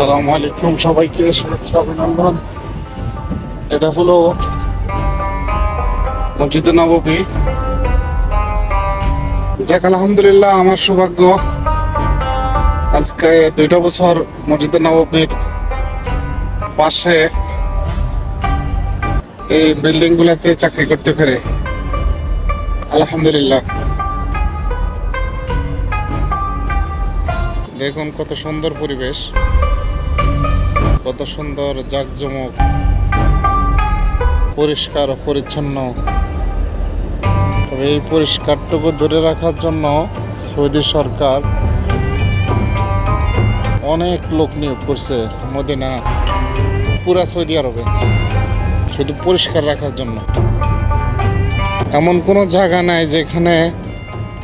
সালাম আলাইকুম, সবাইকে শুভেচ্ছা, অভিনন্দন। এটা হলো মসজিদে নববী। যাক, আলহামদুলিল্লাহ, আমার সৌভাগ্য। আজকে দুইটা বছর মসজিদ নববীর পাশে এই বিল্ডিং গুলাতে চাকরি করতে পেরে। আলহামদুলিল্লাহ। দেখুন কত সুন্দর পরিবেশ। কত সুন্দর জাঁকজমক, পরিষ্কার পরিচ্ছন্ন। তবে এই পরিষ্কারটুকু ধরে রাখার জন্য সৌদি সরকার অনেক লোক নিয়োগ করছে মদিনা, পুরা সৌদি আরবে, শুধু পরিষ্কার রাখার জন্য। এমন কোনো জায়গা নাই যেখানে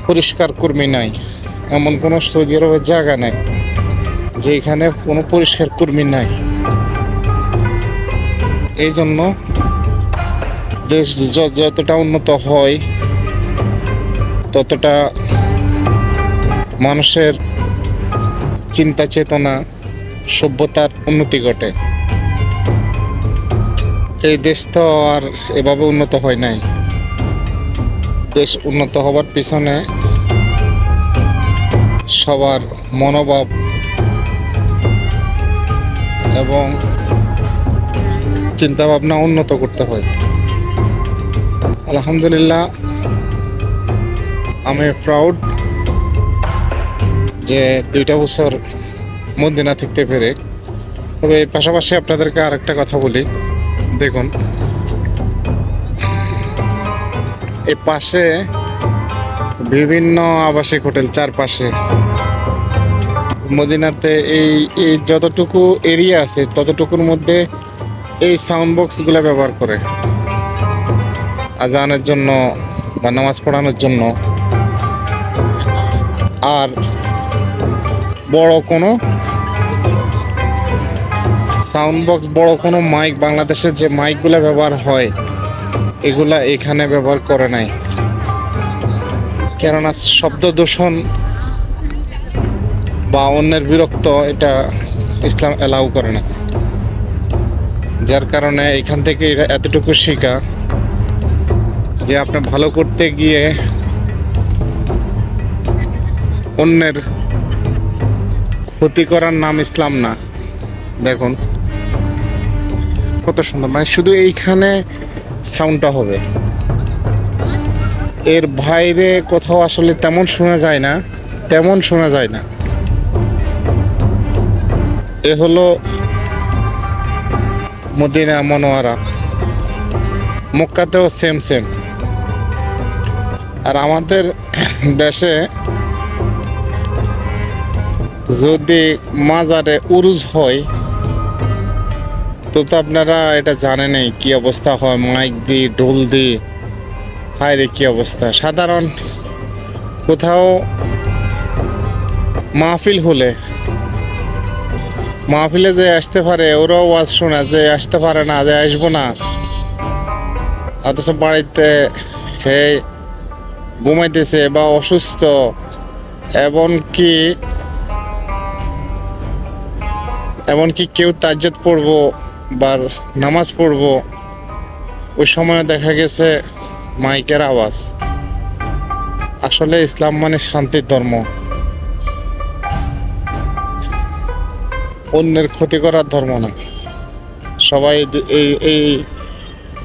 পরিষ্কার কর্মী নাই। এমন কোনো সৌদি আরবের জায়গা নাই যেখানে কোনো পরিষ্কার কর্মী নাই। এই জন্য দেশ যতটা উন্নত হয়, ততটা মানুষের চিন্তা চেতনা, সভ্যতার উন্নতি ঘটে। এই দেশ তো আর এভাবে উন্নত হয় নাই। দেশ উন্নত হবার পিছনে সবার মনোভাব এবং চিন্তা ভাবনা উন্নত করতে হয়। আলহামদুলিল্লাহ, আমি প্রাউড যে দুইটা বছর মদিনা থাকতে পেরে। তবে পাশাপাশি আপনাদেরকে আরেকটা কথা বলি। দেখুন এই পাশে বিভিন্ন আবাসিক হোটেল চারপাশে। মদিনাতে এই এই যতটুকু এরিয়া আছে, ততটুকুর মধ্যে এই সাউন্ড বক্সগুলো ব্যবহার করে। আজানের জন্য বা নামাজ পড়ানোর জন্য। আর বড় কোনো সাউন্ড বক্স বড় কোনো মাইক বাংলাদেশে যে মাইকগুলো ব্যবহার হয়, এগুলা এখানে ব্যবহার করে নাই। কেননা শব্দ দূষণ বা অন্যের বিরক্ত, এটা ইসলাম অ্যালাউ করে না। যার কারণে এখান থেকে এতটুকু শেখা যে আপনি ভালো করতে গিয়ে অন্যের ক্ষতি করার নাম ইসলাম না। দেখুন। কত সুন্দর। মানে শুধু এইখানে সাউন্ডটা হবে। এর বাইরে কোথাও আসলে তেমন শোনা যায় না, তেমন শোনা যায় না। এ হলো মদিনা মনোয়ারা। মক্কাতেও সেম সেম আর আমাদের দেশে যদি মাজারে উরুজ হয়, তো তো আপনারা এটা জানেনই কি অবস্থা হয়, মাইক দি ঢোল দি হায় রে কি অবস্থা। সাধারণ কোথাও মাহফিল হলে মাহফিলে যে আসতে পারে, ওরাও ওয়াজ শোনা যে আসতে পারে না, যে আসব না। অথচ বাড়িতে হে ঘুমাইতেছে বা অসুস্থ, এমনকি এমনকি কেউ তাজ্জাত পড়ব বা নামাজ পড়ব, ওই সময় দেখা গেছে মাইকের আওয়াজ। আসলে ইসলাম মানে শান্তির ধর্ম। অন্যের ক্ষতি করার ধর্ম না। সবাই এই এই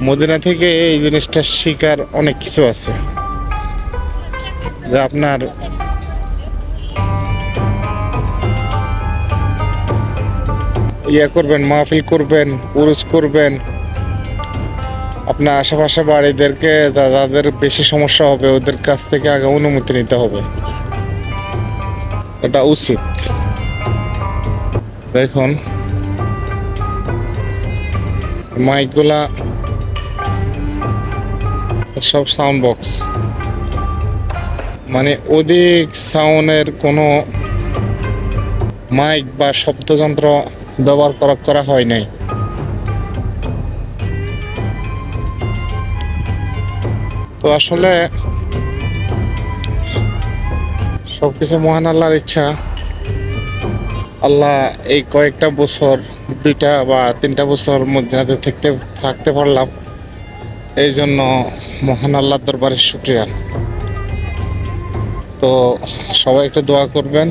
মদিনা থেকে এই জিনিসটা শিকার অনেক কিছু আছে। যে আপনার ইয়ে করবেন, মাহফিল করবেন, উরুস করবেন। আপনার আশেপাশে বাড়িদেরকে যাদের বেশি সমস্যা হবে, ওদের কাছ থেকে আগে অনুমতি নিতে হবে। এটা উচিত। দেখুন। মাইকগুলা সব সাউন্ড বক্স মানে অধিক সাউন্ডের কোনো মাইক বা শব্দযন্ত্র ব্যবহার করা করা হয় নাই। তো আসলে সবকিছু মহান আল্লাহর ইচ্ছা। আল্লাহ এই কয়েকটা বছর, দুইটা বা তিনটা বছর মদিনাতে থাকতে থাকতে পারলাম। এই জন্য মহান আল্লাহর দরবারে শুক্রিয়া। তো সবাই একটু দোয়া করবেন,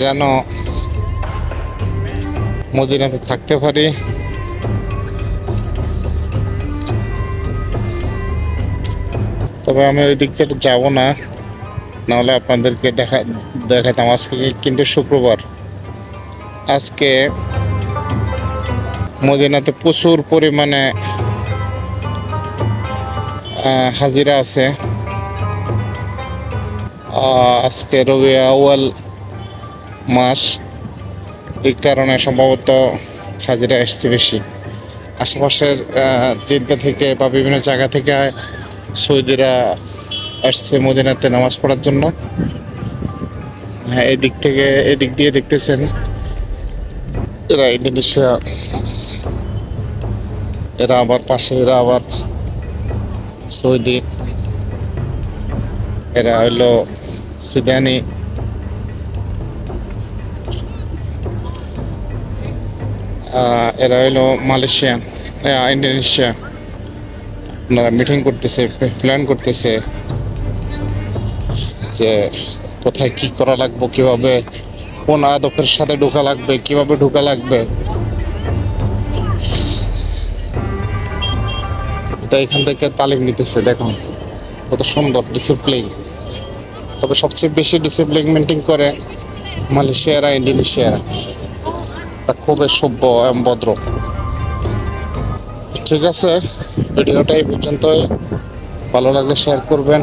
যেন মদিনাতে থাকতে পারি। তবে আমি ওই দিক থেকে যাব না। নাহলে আপনাদেরকে দেখা দেখাতাম। আজকে কিন্তু শুক্রবার। আজকে মদিনাতে প্রচুর পরিমাণে হাজিরা আছে। আজকে রবি আউয়াল মাস। এই কারণে সম্ভবত হাজিরা এসছে বেশি। আশেপাশের জেদ্দা থেকে বা বিভিন্ন জায়গা থেকে সৌদিরা আসছে মদিনাতে নামাজ পড়ার জন্য। হ্যাঁ এদিক থেকে এদিক দিয়ে দেখতেছেন এরা ইন্দোনেশিয়া এরা আবার পাশে এরা আবার সৌদি এরা হইল সুদানি। এরা হইল মালয়েশিয়ান আহ, ইন্দোনেশিয়া। ওনারা মিটিং করতেছে প্ল্যান করতেছে। যে কোথায় কি করা লাগবে, কীভাবে কোন আদকের সাথে ঢোকা লাগবে, কীভাবে ঢোকা লাগবে। এটা এখান থেকে তালিম নিতেছে, দেখুন। কত সুন্দর ডিসিপ্লিন তবে সবচেয়ে বেশি ডিসিপ্লিন মেনটেন করে মালয়েশিয়ারা ইন্ডোনেশিয়ারা তারা খুবই সভ্য এবং ভদ্র। ঠিক আছে, ভিডিওটা এই পর্যন্তই। ভালো লাগলে শেয়ার করবেন।